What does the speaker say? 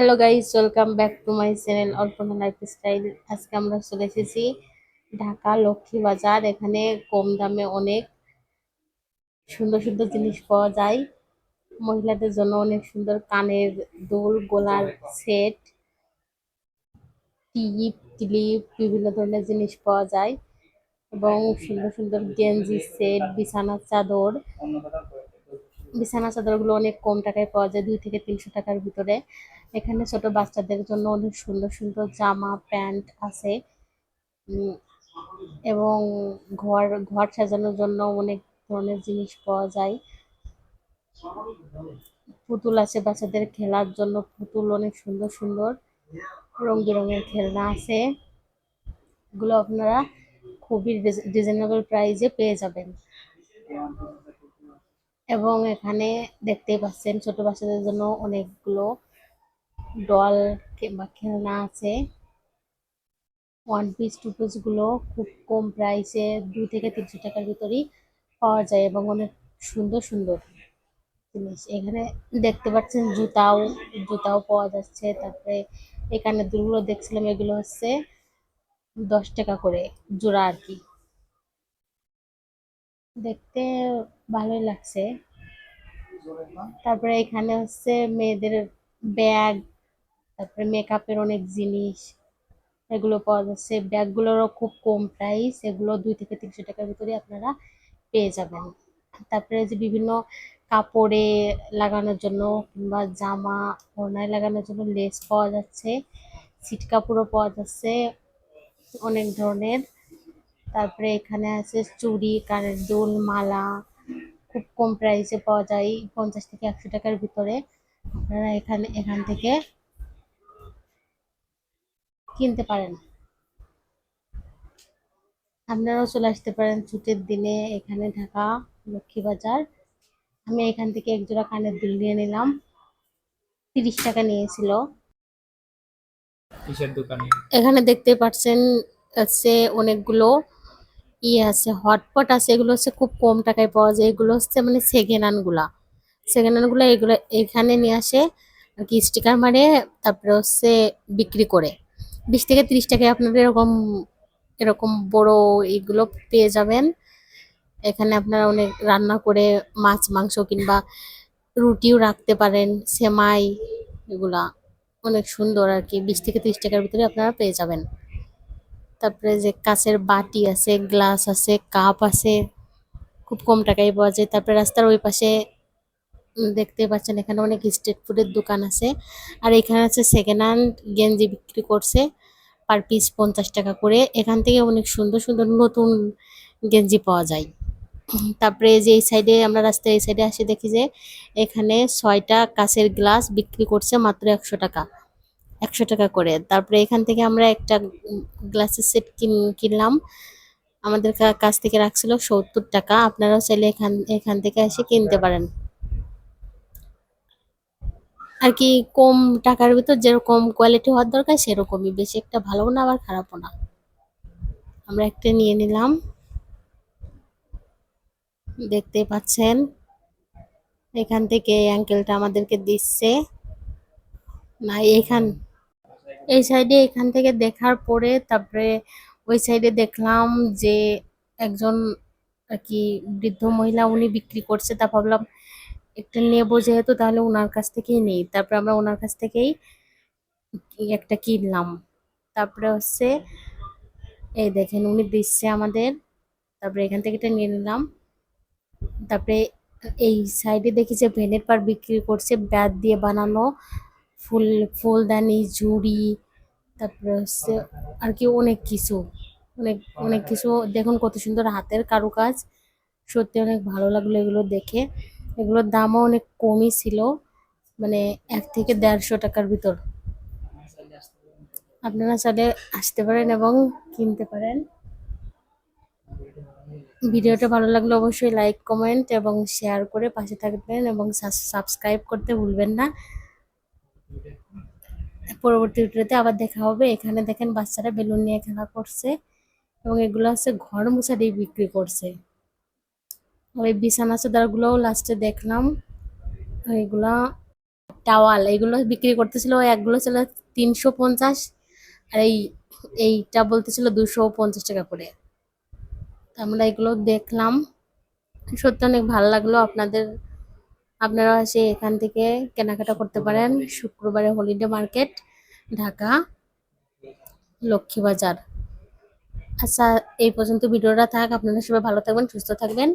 Hello guys welcome back to my channel Alpana life style আজকে আমরা চলে এসেছি ঢাকা লক্ষ্মী বাজার। এখানে কম দামে অনেক সুন্দর সুন্দর জিনিস পাওয়া যায়। মহিলাদের জন্য অনেক সুন্দর কানের দুল, গোলার সেট, টিপ, ক্লিপ, বিভিন্ন ধরনের জিনিস পাওয়া যায়। এবং সুন্দর সুন্দর গেঞ্জি সেট, বিছানার চাদর। বিছানা চাদরগুলো অনেক কম টাকায় পাওয়া যায়, দুই থেকে তিনশো টাকার ভিতরে। এখানে ছোট বাচ্চাদের জন্য অনেক সুন্দর সুন্দর জামা, প্যান্ট আছে। এবং ঘর ঘর সাজানোর জন্য অনেক ধরনের জিনিস পাওয়া যায়। পুতুল আছে বাচ্চাদের খেলার জন্য, পুতুল অনেক সুন্দর সুন্দর। রং বেরঙের খেলনা আছে। এগুলো আপনারা খুবই রিজনেবল প্রাইসে পেয়ে যাবেন। এবং এখানে দেখতেই পাচ্ছেন ছোট বাচ্চাদের জন্য অনেকগুলো ডল কিংবা খেলনা আছে। ওয়ান পিস টু পিসগুলো খুব কম প্রাইসে দুই থেকে তিনশো টাকার ভিতরেই পাওয়া যায় এবং অনেক সুন্দর সুন্দর জিনিস। এখানে দেখতে পাচ্ছেন জুতাও জুতাও পাওয়া যাচ্ছে। তারপরে এখানে দুগুলো দেখছিলাম, এগুলো হচ্ছে দশ টাকা করে জোড়া আর কি। দেখতে ভালোই লাগছে। তারপরে এখানে হচ্ছে মেয়েদের ব্যাগ, তারপরে মেকআপের অনেক জিনিস এগুলো পাওয়া যাচ্ছে। ব্যাগগুলোরও খুব কম প্রাইস এগুলো দুই থেকে তিনশো টাকার ভিতরে আপনারা পেয়ে যাবেন। তারপরে যে বিভিন্ন কাপড়ে লাগানোর জন্য কিংবা জামা ওড়নায় লাগানোর জন্য লেস পাওয়া যাচ্ছে সিট কাপড়ও পাওয়া যাচ্ছে, অনেক ধরনের। তারপরে এখানে আছে চুড়ি কানের দুল মালা খুব কম প্রাইসে পাওয়া যায় পঞ্চাশ থেকে একশো টাকার ভিতরে। আপনারা এখানে এখান থেকে কিনতে পারেন। আপনারাও চলে আসতে পারেন ছুটির দিনে এখানে ঢাকা লক্ষ্মী বাজার। আমি এখান থেকে এক জোড়া কানের দুল নিয়ে নিলাম। তিরিশ টাকা নিয়েছিল। এখানে দেখতে পাচ্ছেন হচ্ছে অনেকগুলো ইয়ে আছে হটপট আছে, এগুলো হচ্ছে খুব কম টাকায় পাওয়া যায়। এগুলো হচ্ছে মানে সেকেন্ড হ্যান্ডগুলা। সেকেন্ড হ্যান্ডগুলা এগুলো এখানে নিয়ে আসে আর কি স্টিকার মারে, তারপরে হচ্ছে বিক্রি করে। বিশ থেকে ত্রিশ টাকায় আপনারা এরকম এরকম বড় এগুলো পেয়ে যাবেন। এখানে আপনারা অনেক রান্না করে মাছ, মাংস কিংবা রুটিও রাখতে পারেন, সেমাই এগুলা। অনেক সুন্দর আর কি, বিশ থেকে ত্রিশ টাকার ভিতরে আপনারা পেয়ে যাবেন। তারপরে যে কাঁচের বাটি আছে, গ্লাস আছে, কাপ আছে, খুব কম টাকায় পাওয়া যায়। তারপরে রাস্তার ওই পাশে দেখতে পাচ্ছেন এখানে অনেক স্ট্রিট ফুডের দোকান আছে। আর এখানে আছে সেকেন্ড হ্যান্ড গেঞ্জি বিক্রি করছে পার পিস পঞ্চাশ টাকা করে। এখান থেকে অনেক সুন্দর সুন্দর নতুন গেঞ্জি পাওয়া যায়। তারপরে যে এই সাইডে আমরা রাস্তায় এই সাইডে আসে দেখি যে, এখানে ছয়টা কাঁচের গ্লাস বিক্রি করছে মাত্র একশো টাকা। একশো টাকা করে। তারপরে এখান থেকে আমরা একটা গ্লাসের সেট কিনলাম। আমাদের কাছ থেকে রাখছিল সত্তর টাকা। আপনারাও চাইলে এখান এখান থেকে এসে কিনতে পারেন। আর কি কম টাকার ভিতর যেরকম কোয়ালিটি হওয়ার দরকার সেরকমই। বেশি একটা ভালোও না আবার খারাপও না। আমরা একটা নিয়ে নিলাম। দেখতেই পাচ্ছেন? এখান থেকে অ্যাঙ্কেলটা আমাদেরকে দিচ্ছে। না এখান এই সাইডে এখান থেকে দেখার পরে তারপরে ওই সাইডে দেখলাম যে একজন আর কি বৃদ্ধ মহিলা উনি বিক্রি করছে, তা ভাবলাম একটা নেব যেহেতু, তাহলে ওনার কাছ থেকেই নেই। তারপরে আমরা ওনার কাছ থেকেই একটা কিনলাম। তারপরে হচ্ছে, এই দেখেন উনি দিচ্ছে আমাদের। তারপরে এখান থেকে এটা নিয়ে নিলাম। তারপরে এই সাইডে দেখি যে ভেনের পার বিক্রি করছে, ব্যাট দিয়ে বানানো ফুল, ফুলদানি ঝুড়ি তারপরে হচ্ছে আর কি অনেক কিছু। অনেক অনেক কিছু। দেখুন কত সুন্দর হাতের কারুকাজ। সত্যি অনেক ভালো লাগল এগুলো দেখে। এগুলোর দামও অনেক কমই ছিল মানে এক থেকে দেড়শো টাকার ভিতর। আপনারা চাইলে আসতে পারেন এবং কিনতে পারেন। ভিডিওটা ভালো লাগলে অবশ্যই লাইক, কমেন্ট এবং শেয়ার করে পাশে থাকবেন এবং সাবস্ক্রাইব করতে ভুলবেন না। পরবর্তী ভিডিওতে আবার দেখা হবে। এখানে দেখেন বাচ্চারা বেলুন নিয়ে খেলা করছে এবং এগুলো হচ্ছে ঘর মোছারি বিক্রি করছে। ওই বিছানা চাদরগুলোও লাস্টে দেখলাম। এগুলা টাওয়াল, এগুলো বিক্রি করতেছিল একগুলো ছিল তিনশো পঞ্চাশ আর এই, এইটা বলতেছিল দুশো পঞ্চাশ টাকা করে। আমরা এগুলো দেখলাম। সত্যি অনেক ভালো লাগল আপনাদের আপনারা এসে এখান থেকে কেনাকাটা করতে পারেন। শুক্রবারে হলিডে মার্কেট, ঢাকা, লক্ষ্মীবাজার। আচ্ছা এই পর্যন্ত ভিডিওটা থাক। আপনারা সবাই ভালো থাকবেন, সুস্থ থাকবেন।